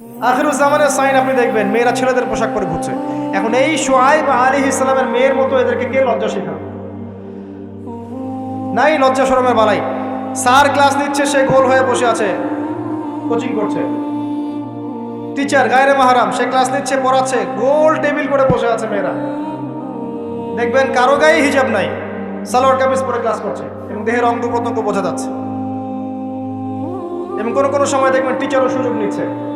আখিরুজ্জামানের sign আপনি দেখবেন, মেয়েরা ছেলেদের পোশাক পরে ঘুরছে। এখন এই সোহাইব আলী ইসলামের মেয়ের মতো এদেরকে কে লজ্জা শেখাবে? নাই লজ্জা সরমের বালাই। স্যার ক্লাস নিচ্ছে, সে গোল হয়ে বসে আছে। কোচিং করছে। টিচার, গায়রে মাহারাম, সে ক্লাস নিচ্ছে, পড়াচ্ছে, গোল টেবিল করে বসে আছে মেয়েরা। দেখবেন কারও গায়ে হিজাব নাই। সালোয়ার কামিজ পরে ক্লাস করছে এবং দেহের অঙ্গ প্রত্যঙ্গ বোঝা যাচ্ছে। এবং কোনো কোনো সময় দেখবেন টিচারও সুযোগ নিচ্ছে।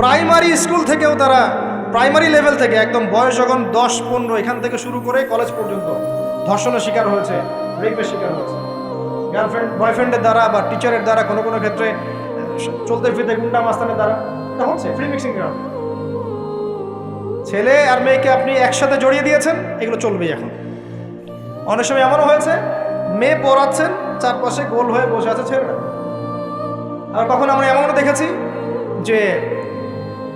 প্রাইমারি স্কুল থেকেও তারা প্রাইমারি লেভেল থেকে একদম বয়স যখন দশ, পনেরো, এখান থেকে শুরু করে কলেজ পর্যন্ত ধর্ষণের শিকার হয়েছে, রেপের শিকার হয়েছে। গার্লফ্রেন্ড বয়ফ্রেন্ডের দ্বারা বা টিচারের দ্বারা কোনো কোনো ক্ষেত্রে, চলতে ফিরতে গুন্ডা মাস্তানের দ্বারা এটা হচ্ছে ফ্রি মিক্সিং ছেলে আর মেয়েকে আপনি একসাথে জড়িয়ে দিয়েছেন, এগুলো চলবেই এখন। অনেক সময় এমনও হয়েছে, মেয়ে পড়াচ্ছেন, চারপাশে গোল হয়ে বসে আছে ছেলেরা। আর কখন আমরা এমনও দেখেছি যে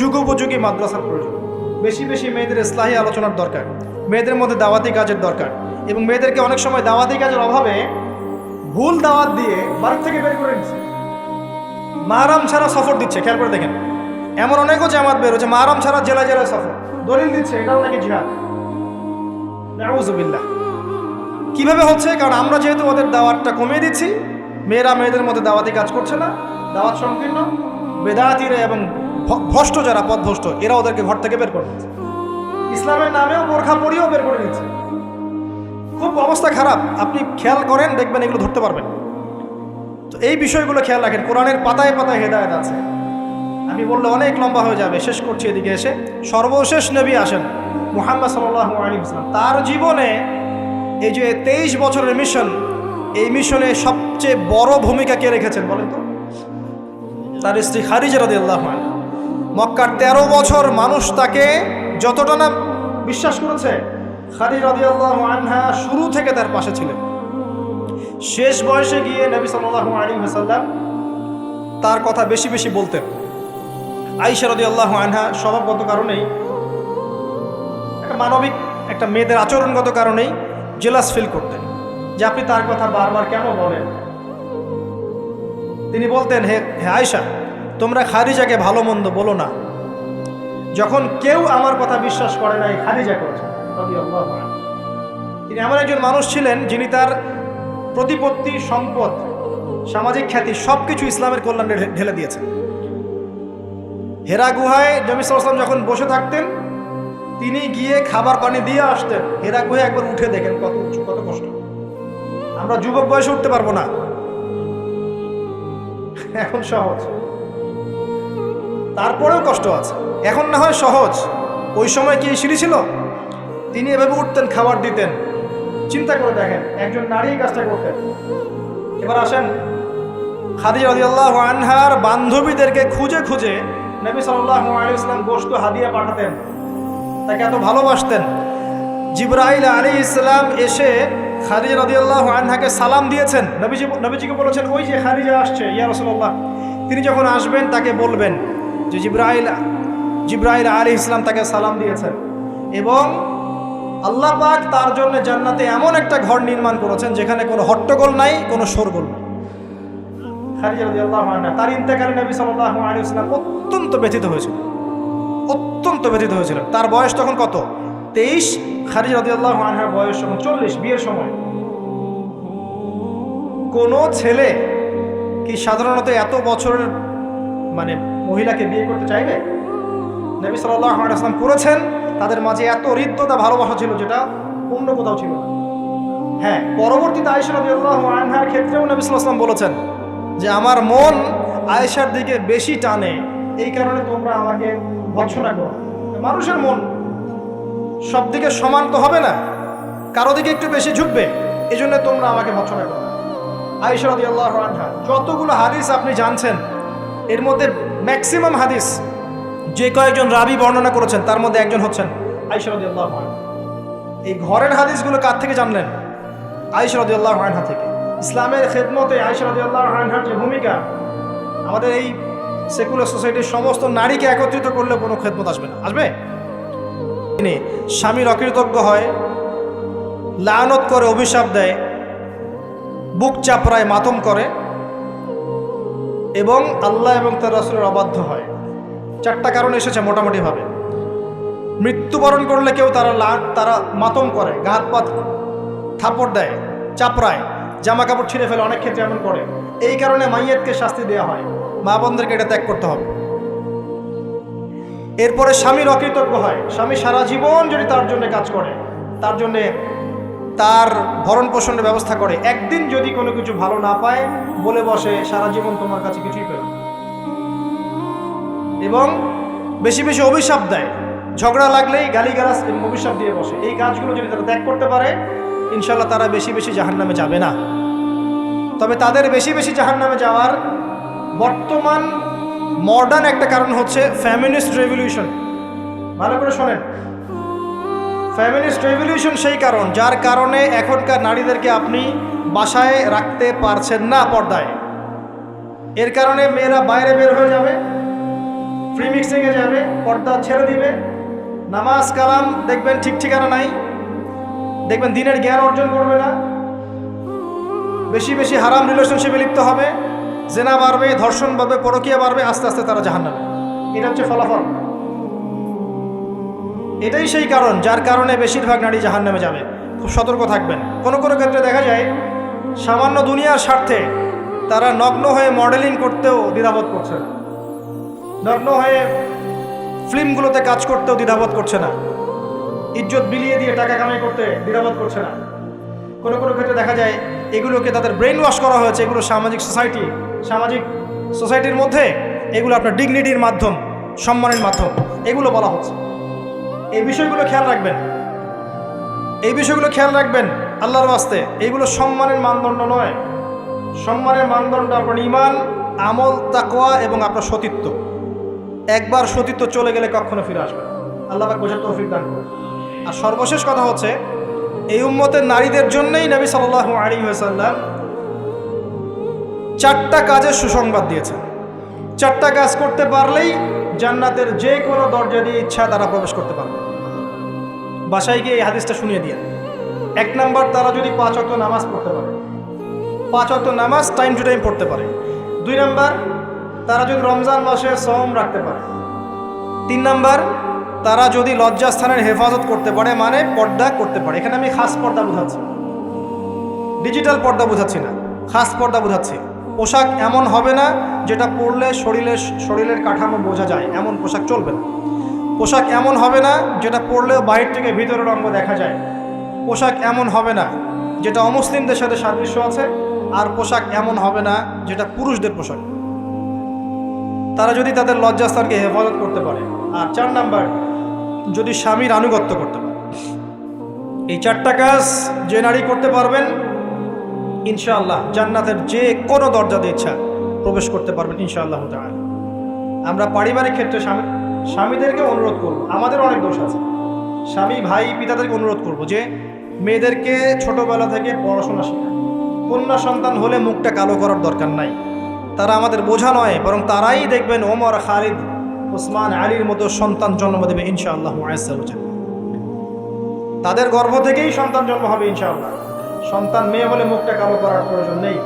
যুগোপযোগী মাদ্রাসার প্রয়োজন। বেশি বেশি মেয়েদের ইসলাহী আলোচনার দরকার, মেয়েদের মধ্যে দাওয়াতি কাজের দরকার এবং মেয়েদেরকে অনেক সময় দাওয়াতি কাজের অভাবে ভুল দাওয়াত দিয়ে বাড়ি থেকে বের করে দিচ্ছে মারাম ছাড়া সফর দিচ্ছে, খেয়াল করে দেখেন। এমন অনেকও জামাত বের হচ্ছে মারাম ছাড়া জেলা জেলায় সফর। দলিল দিচ্ছে, এটাও নাকি জিহাদ। কীভাবে হচ্ছে? কারণ আমরা যেহেতু ওদের দাওয়াতটা কমিয়ে দিচ্ছি, মেয়েরা মেয়েদের মধ্যে দাওয়াতি কাজ করছে না, দাওয়াত সংকীর্ণ, বেদাতিরা এবং ভ্রষ্ট যারা পথভ্রষ্ট এরা ওদেরকে ঘর থেকে বের করে দিচ্ছে ইসলামের নামেও বোরখা পরিয়েও বের করে দিচ্ছে খুব অবস্থা খারাপ। আপনি খেয়াল করেন, দেখবেন এগুলো ধরতে পারবেন। তো এই বিষয়গুলো খেয়াল রাখেন। কোরআনের পাতায় পাতায় হেদায়ত আছে। আমি বললে অনেক লম্বা হয়ে যাবে। শেষ করছি এদিকে এসে। সর্বশেষ নবী আসেন, মুহাম্মদ সাল্লাহ আলী ইসলাম তার জীবনে এই যে তেইশ বছরের মিশন, এই মিশনে সবচেয়ে বড় ভূমিকা কে রেখেছেন বলেন তো? তার স্ত্রী খারিজা রাদি আল্লাহ মক্কার তেরো বছর মানুষ তাকে যতটা না বিশ্বাস করেছে আল্লাহ আনহা শুরু থেকে তার পাশে ছিলেন। শেষ বয়সে গিয়ে নবী সাল্লাহ আলী হাসাল্লাম তার কথা বেশি বেশি বলতেন। আইসা আল্লাহ আনহা স্বভাবগত কারণেই, একটা মানবিক, একটা মেয়েদের আচরণগত কারণেই জেলাস ফিল করতেন, যে আপনি তার কথা বারবার কেন বলেন? তিনি বলতেন, হে হে আয়সা তোমরা খারিজাকে ভালো মন্দ বলো না। যখন কেউ আমার কথা বিশ্বাস করে নাই খারিজা করেছে তিনি এমন একজন মানুষ ছিলেন যিনি তার প্রতিপত্তি, সম্পদ, সামাজিক খ্যাতি সব কিছু ইসলামের কল্যাণে ঢেলে দিয়েছেন। হেরা গুহায় নবী সাল্লাম যখন বসে থাকতেন, তিনি গিয়ে খাবার পানি দিয়ে আসতেন। হেরা গুহায় একবার উঠে দেখেন কত উঁচু, কত কষ্ট। আমরা যুবক বয়সে উঠতে পারব না। এখন সহজ। তারপরেও কষ্ট আছে। এখন না হয় সহজ। ওই সময় কি সিঁড়ি ছিল? তিনি এভাবে উঠতেন, খাবার দিতেন। চিন্তা করে দেখেন, একজন নারী কাজটা করতেন। এবার আসেন খাদিজা রাদিয়াল্লাহু আনহার বান্ধবীদেরকে খুঁজে খুঁজে নবী সাল্লাল্লাহু আলাইহি ইসলাম গোশত হাদিয়া পাঠাতেন। তাকে এত ভালোবাসতেন। জিব্রাইল আলী ইসলাম এসে খাদিজা রাদিয়াল্লাহু আনহাকে সালাম দিয়েছেন। নবীজি, নবীজিকে বলেছেন, ওই যে খাদিজা আসছে, ইয়া রাসূলুল্লাহ। তিনি যখন আসবেন, তাকে বলবেন যে জিব্রাইল জিব্রাইল আলী ইসলাম তাকে সালাম দিয়েছেন। এবং আল্লাহ পাক তার জন্য জান্নাতে এমন একটা ঘর নির্মাণ করেছেন যেখানে কোনো হট্টগোল নাই, কোনো শোরগোল নাই। তার ইন্তেকালে নবী সাল্লাল্লাহু আলী ইসলাম অত্যন্ত ব্যথিত হয়েছিল। অত্যন্ত ব্যথিত হয়েছিলেন তার বয়স তখন কত? তেইশ। খারিজ রাদিয়াল্লাহু আনহার বয়স তখন চল্লিশ, বিয়ের সময়। কোনো ছেলে কি সাধারণত এত বছরের মানে মহিলাকে বিয়ে করতে চাইবে? নবী সাল্লাম করেছেন। তাদের মাঝে এত হৃদ্যতা, ভালোবাসা ছিল যেটা অন্য কোথাও ছিল না। হ্যাঁ পরবর্তীতে আয়েশা রাদিয়াল্লাহু আনহার ক্ষেত্রেও নবী আলাইহি বলেছেন যে, আমার মন আয়েশার দিকে বেশি টানে। এই কারণে তোমরা আমাকে ভৎসনা করো। মানুষের মন সব দিকে সমান তো হবে না। কারও দিকে একটু বেশি ঝুঁকবে। এই জন্য তোমরা আমাকে ভৎসনা করো। আয়েশা রাদিয়াল্লাহু আনহা, যতগুলো হাদিস আপনি জানছেন, এর মধ্যে ম্যাক্সিমাম হাদিস, যে কয়েকজন রাবি বর্ণনা করেছেন, তার মধ্যে একজন হচ্ছেন আনহা। এই ঘরের হাদিসগুলো কার থেকে জানলেন? আয়েশা রাদিয়াল্লাহু আনহা থেকে। ইসলামের খেদমতে আয়েশা রাদিয়াল্লাহু আনহার যে ভূমিকা, আমাদের এই সেকুলার সোসাইটির সমস্ত নারীকে একত্রিত করলে কোনো খেদমত আসবে না। আসবে? তিনি স্বামীর অকৃতজ্ঞ হয়, লানত করে, অভিশাপ দেয়, বুক চাপড়ায়, মাতম করে এবং আল্লাহ এবং তার রাসুলের অবাধ্য হয়। চারটা কারণ এসেছে মোটামুটিভাবে। মৃত্যুবরণ করলে কেউ তারা লাট তারা মাতম করে গাত পাত থাপড় দেয়, চাপড়ায় জামা কাপড় ছিঁড়ে ফেলে অনেক ক্ষেত্রে এমন করে। এই কারণে মাইয়েতকে শাস্তি দেওয়া হয়। মা বোনদেরকে এটা ত্যাগ করতে হবে। এরপরে স্বামীর অকৃতজ্ঞ হয়। স্বামী সারা জীবন যদি তার জন্য কাজ করে, তার জন্যে তার ভরণ পোষণের ব্যবস্থা করে। একদিন যদি কোনো কিছু ভালো না পায়, বলে বসে, সারা জীবন তোমার কাছে কিছুই পেল এবং বেশি বেশি অভিশাপ দেয়। ঝগড়া লাগলেই গালিগালাজ এবং অভিশাপ দিয়ে বসে। এই কাজগুলো যদি তারা ত্যাগ করতে পারে ইনশাল্লাহ তারা বেশি বেশি জাহান নামে যাবে না। তবে তাদের বেশি বেশি জাহান নামে যাওয়ার বর্তমান মডার্ন একটা কারণ হচ্ছে ফ্যামিনিস্ট রেভলিউশন ভালো করে শোনেন। ফ্যামিলিস্ট রেভলিউশন সেই কারণ, যার কারণে এখনকার নারীদেরকে আপনি বাসায় রাখতে পারছেন না পর্দায়। এর কারণে মেয়েরা বাইরে বের হয়ে যাবে ফ্রি মিক্সিংয়ে যাবে, পর্দা ছেড়ে দিবে, নামাজ কালাম দেখবেন ঠিক ঠিকানা নাই, দেখবেন দিনের জ্ঞান অর্জন করবে না, বেশি বেশি হারাম রিলেশনশিপে লিপ্ত হবে, জেনা বাড়বে, ধর্ষণ বাড়বে, পরকিয়া বাড়বে, আস্তে আস্তে তারা জাহান নামে এটা হচ্ছে ফলাফল। এটাই সেই কারণ, যার কারণে বেশিরভাগ নারী জাহান নামে যাবে। খুব সতর্ক থাকবেন। কোনো কোনো ক্ষেত্রে দেখা যায়, সামান্য দুনিয়ার স্বার্থে তারা নগ্ন হয়ে মডেলিং করতেও দ্বিধাবোধ করছে নগ্ন হয়ে ফিল্মগুলোতে কাজ করতেও দ্বিধাবোধ করছে না। ইজ্জত বিলিয়ে দিয়ে টাকা কামাই করতে দ্বিধাবোধ করছে না। কোনো কোনো ক্ষেত্রে দেখা যায়, এগুলোকে তাদের ব্রেন ওয়াশ করা হয়েছে, এগুলো সামাজিক সোসাইটি সামাজিক সোসাইটির মধ্যে এগুলো আপনার ডিগনিটির মাধ্যম, সম্মানের মাধ্যম, এগুলো বলা হচ্ছে। এই বিষয়গুলো খেয়াল রাখবেন। এই বিষয়গুলো খেয়াল রাখবেন আল্লাহর বাস্তে এইগুলো সম্মানের মানদণ্ড নয়। সম্মানের মানদণ্ড আপনার ইমান আমল তাকোয়া এবং আপনার সতীত্ব। একবার সতীত্ব চলে গেলে কখনো ফিরে আসবে আল্লাহ বোঝার তৌফিক দান করুন। আর সর্বশেষ কথা হচ্ছে, এই উম্মতের নারীদের জন্যই নবী সাল্লাল্লাহু আলাইহি ওয়াসাল্লাম চারটা কাজের সুসংবাদ দিয়েছেন। চারটা কাজ করতে পারলেই জান্নাতের যে কোনো দরজা দিয়ে ইচ্ছা তারা প্রবেশ করতে পারবে। বাসায় গিয়ে এই হাদিসটা শুনিয়ে দিয়ে। এক নাম্বার, তারা যদি পাঁচ অক্ট নামাজ পড়তে পারে। পাঁচ অক্ট নামাজ টাইম টু টাইম পড়তে পারে। দুই নাম্বার, তারা যদি রমজান মাসে সম রাখতে পারে। তিন নাম্বার, তারা যদি লজ্জাস্থানের হেফাজত করতে পারে মানে পর্দা করতে পারে। এখানে আমি খাস পর্দা বোঝাচ্ছি। ডিজিটাল পর্দা বোঝাচ্ছি না। খাস পর্দা বোঝাচ্ছি। পোশাক এমন হবে না, যেটা পরলে শরীরের শরীরের কাঠামো বোঝা যায়। এমন পোশাক চলবে না। পোশাক এমন হবে না যেটা পরলেও বাইরে থেকে ভিতরের অঙ্গ দেখা যায়। পোশাক এমন হবে না যেটা অমুসলিমদের সাথে সাদৃশ্য আছে, আর পোশাক এমন হবে না যেটা পুরুষদের পোশাক। তারা যদি তাদের লজ্জাস্থানকে হেফাজত করতে পারে। আর চার নাম্বার, যদি স্বামীর আনুগত্য করতে পারে। এই চারটা কাজ যে নারী করতে পারবেন, ইনশাআল্লাহ জান্নাতের যে কোনো দরজাতে ইচ্ছা প্রবেশ করতে পারবেন ইনশাআল্লাহ তাআলা। আমরা পারিবারিক ক্ষেত্রে স্বামী স্বামীদেরকে অনুরোধ করব। আমাদের অনেক দোষ আছে। স্বামী, ভাই, পিতাদেরকে অনুরোধ করব যে, মেয়েদেরকে ছোটবেলা থেকে পড়াশোনা শেখায় কন্যা সন্তান হলে মুখটা কালো করার দরকার নাই। তারা আমাদের বোঝা নয়, বরং তারাই দেখবেন ওমর, খালিদ, ওসমান, আলীর মতো সন্তান জন্ম দেবে ইনশাআল্লাহ তাদের গর্ভ থেকেই সন্তান জন্ম হবে ইনশাআল্লাহ। সন্তান মেয়ে হলে মুখটা কালো করার প্রয়োজন নেই।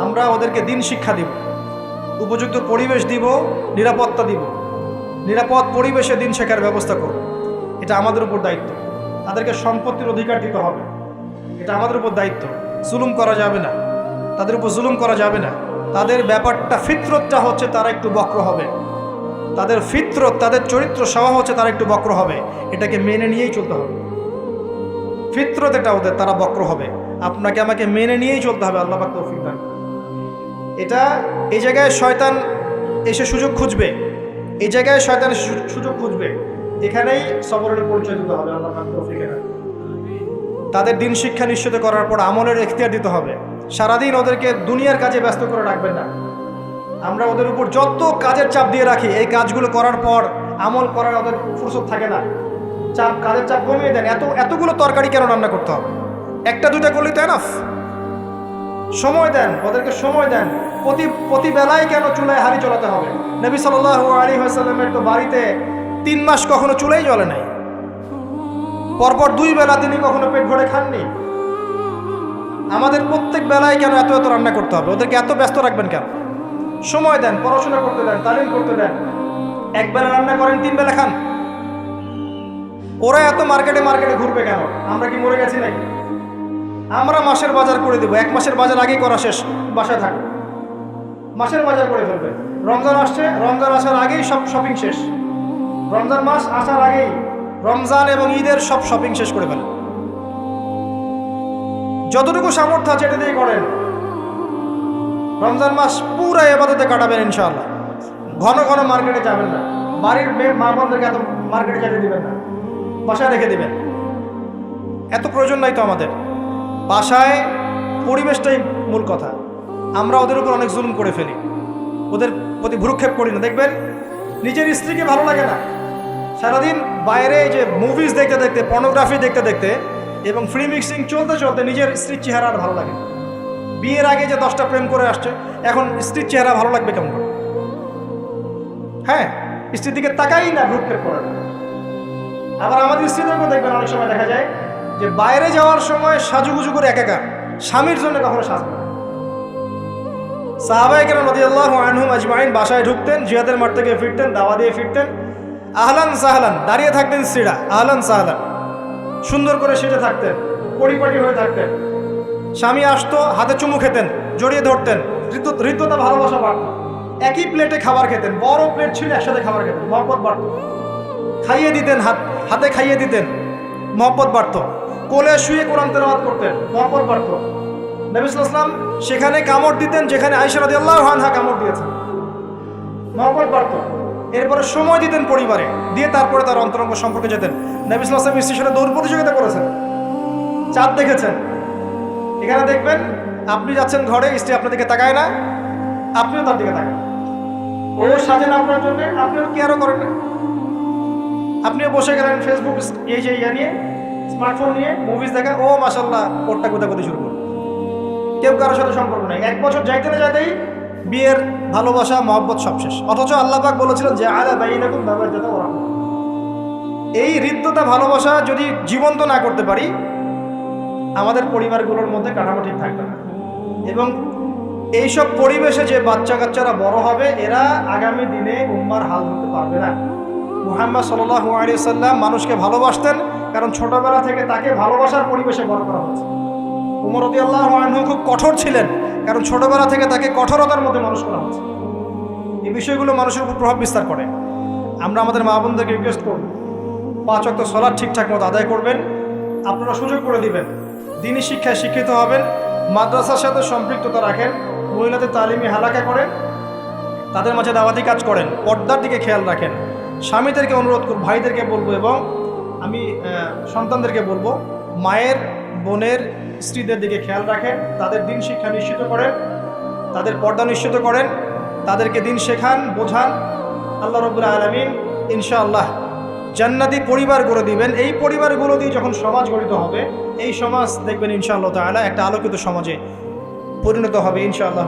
আমরা ওদেরকে দিন শিক্ষা দিব, উপযুক্ত পরিবেশ দিব, নিরাপত্তা দিব। নিরাপদ পরিবেশে দিন শেখার ব্যবস্থা করব এটা আমাদের উপর দায়িত্ব। তাদেরকে সম্পত্তির অধিকার দিতে হবে। এটা আমাদের উপর দায়িত্ব। জুলুম করা যাবে না। তাদের উপর জুলুম করা যাবে না। তাদের ব্যাপারটা ফিতরতটা হচ্ছে তারা একটু বক্র হবে। তাদের ফিতরত, তাদের চরিত্র স্বভাব হচ্ছে তারা একটু বক্র হবে। এটাকে মেনে নিয়েই চলতে হবে। ফিতরত এটা ওদের, তারা বক্র হবে। আপনাকে আমাকে মেনে নিয়েই চলতে হবে, আল্লাহ পাক তৌফিক এটা এই জায়গায় শয়তান এসে সুযোগ খুঁজবে। এই জায়গায় শয়তান এসে সুযোগ খুঁজবে। এখানেই সবরের পরিচয় দিতে হবে। তাদের দিন শিক্ষা নিশ্চিত করার পর আমলের এখতিয়ার দিতে হবে। সারাদিন ওদেরকে দুনিয়ার কাজে ব্যস্ত করে রাখবেন না। আমরা ওদের উপর যত কাজের চাপ দিয়ে রাখি, এই কাজগুলো করার পর আমল করার ওদের ফুরসত থাকে না। চাপ, কাজের চাপ কমিয়ে দেন। এত, এতগুলো তরকারি কেন রান্না করতে হবে? একটা, দুইটা করলেই তো এনাফ সময় দেন, ওদেরকে সময় দেন। প্রতি প্রতি বেলায় কেন চুলায় হাড়ি চলাতে হবে? নবী সাল্লাহ আলী হাসাল্লামের তো বাড়িতে তিন মাস কখনো চুলাই জ্বলে নাই। পরপর দুই বেলা তিনি কখনো পেট ভরে খাননি। আমাদের প্রত্যেক বেলায় কেন এত এত রান্না করতে হবে? ওদেরকে এত ব্যস্ত রাখবেন কেন? সময় দেন, পড়াশোনা করতে দেন, তালিম করতে দেন। এক বেলা রান্না করেন, তিন বেলা খান। ওরা এত মার্কেটে মার্কেটে ঘুরবে কেন? আমরা কি মরে গেছি নাকি? আমরা মাসের বাজার করে দেবো। এক মাসের বাজার আগেই করা শেষ। বাসায় থাকবে মাসের বাজার করে ফেলবে। রমজান আসছে, রমজান আসার আগেই সব শপিং শেষ। রমজান মাস আসার আগেই রমজান এবং ঈদের সব শপিং শেষ করে ফেলে। যতটুকু সামর্থ্য আছে এটা দিয়ে করেন। রমজান মাস পুরো এবাদতে কাটাবেন ইনশাআল্লাহ। ঘন ঘন মার্কেটে যাবেন না। বাড়ির মেয়ে মা বোনদেরকে এত মার্কেটে যেতে দিবেন না। বাসায় রেখে দিবেন। এত প্রয়োজন নাই তো আমাদের। বাসায় পরিবেশটাই মূল কথা। আমরা ওদের উপর অনেক জুলুম করে ফেলি। ওদের প্রতি ভ্রুক্ষেপ করি না, দেখবেন? নিজের স্ত্রীকে ভালো লাগে না। সারাদিন বাইরে যে মুভিজ দেখতে দেখতে পর্নোগ্রাফি দেখতে দেখতে এবং ফ্রি মিক্সিং চলতে চলতে নিজের স্ত্রীর চেহারা আর ভালো লাগে বিয়ের আগে যে দশটা প্রেম করে আসছে, এখন স্ত্রীর চেহারা ভালো লাগবে কেমন? হ্যাঁ স্ত্রীর দিকে তাকাই না ভ্রুক্ষেপ করে আবার আমাদের স্ত্রীদেরকেও দেখবেন অনেক সময় দেখা যায় যে বাইরে যাওয়ার সময় সাজুগুজু করে একাকার, স্বামীর জন্য কখনো সাজবে না। সাহাবাই কেন নদী আল্লাহ আনহুম আজমাইন বাসায় ঢুকতেন, জিহাদের মাঠ থেকে ফিরতেন, দাওয়া দিয়ে ফিরতেন। আহলান সাহলান, দাঁড়িয়ে থাকতেন স্ত্রীরা আহলান সাহলান। সুন্দর করে সেজে থাকতেন, পরিপাটি হয়ে থাকতেন। স্বামী আসতো, হাতে চুমু খেতেন, জড়িয়ে ধরতেন ঋতু ঋতুতা ভালোবাসা বাড়ত। একই প্লেটে খাবার খেতেন, বড় প্লেট ছিল, একসাথে খাবার খেতেন, মহব্বত বাড়ত। খাইয়ে দিতেন হাত, হাতে খাইয়ে দিতেন, মহব্বত বাড়ত। কোলে শুয়ে কোরআন তেলাওয়াত করতেন মহব্বত বাড়ত নবিসাম সেখানে কামড় দিতেন, যেখানে আইসা রাদি আল্লাহ হানহা কামড় দিয়েছেন। মহব্বত বাড়ত এরপরে সময় দিতেন পরিবারে, দিয়ে তারপরে তার অন্তরঙ্গ সম্পর্কে যেতেন। নবিসাম সাথে দৌড় প্রতিযোগিতা করেছেন। চাঁদ দেখেছেন। এখানে দেখবেন, আপনি যাচ্ছেন ঘরে, স্ত্রী আপনার দিকে তাকায় না, আপনিও তার দিকে তাকান। ও সাজেন আপনার জন্য আপনিও কেয়ারও করেন না। আপনিও বসে গেলেন ফেসবুক এই যে ইয়া নিয়ে। স্মার্টফোন নিয়ে মুভিজ দেখা। ও মাসাল্লাহ ওরটা কোথা কোথায় শুরু করুন কেউ কারোর সাথে সম্পর্ক নেই। এক বছর যাইতে না যাইতেই বিয়ের ভালোবাসা, মহব্বত সব শেষ। অথচ আল্লাহ পাক বলেছিলেন যে, আলা বাই রাখুন ব্যবহার যেতে ওরা এই হৃদ্যতা ভালোবাসা যদি জীবন্ত না করতে পারি, আমাদের পরিবারগুলোর মধ্যে কাঠামো থাকবে না। এবং এইসব পরিবেশে যে বাচ্চা কাচ্চারা বড় হবে, এরা আগামী দিনে উম্মার হাল ধরতে পারবে না। মুহাম্মদ সাল্লাহ আলী সাল্লাম মানুষকে ভালোবাসতেন, কারণ ছোটবেলা থেকে তাকে ভালোবাসার পরিবেশে বড় করা হয়েছে। উমর রদি আল্লাহ খুব কঠোর ছিলেন, কারণ ছোটবেলা থেকে তাকে কঠোরতার মধ্যে মানুষ করা হয়েছে। এই বিষয়গুলো মানুষের উপর প্রভাব বিস্তার করে। আমরা আমাদের মা বোনদেরকে রিকোয়েস্ট করব, পাঁচ অক্ট সলাদ ঠিকঠাক মতো আদায় করবেন, আপনারা সুযোগ করে দিবেন, দিনই শিক্ষায় শিক্ষিত হবেন, মাদ্রাসার সাথে সম্পৃক্ততা রাখেন, মহিলাদের তালিমি হালাকা করেন, তাদের মাঝে দাওয়াতি কাজ করেন, পর্দার দিকে খেয়াল রাখেন। স্বামীদেরকে অনুরোধ করব, ভাইদেরকে বলব এবং আমি সন্তানদেরকে বলব, মায়ের, বোনের, স্ত্রীদের দিকে খেয়াল রাখেন, তাদের দিন শিক্ষা নিশ্চিত করেন, তাদের পর্দা নিশ্চিত করেন, তাদেরকে দিন শেখান, বোঝান আল্লাহ রবুল্লা আলমিন ইনশাআল্লাহ জান্নাতি পরিবার গড়ে দিবেন এই পরিবারগুলো দিয়ে যখন সমাজ গঠিত হবে, এই সমাজ দেখবেন ইনশাআল্লাহ তাআলা একটা আলোকিত সমাজে পরিণত হবে ইনশাআল্লাহ।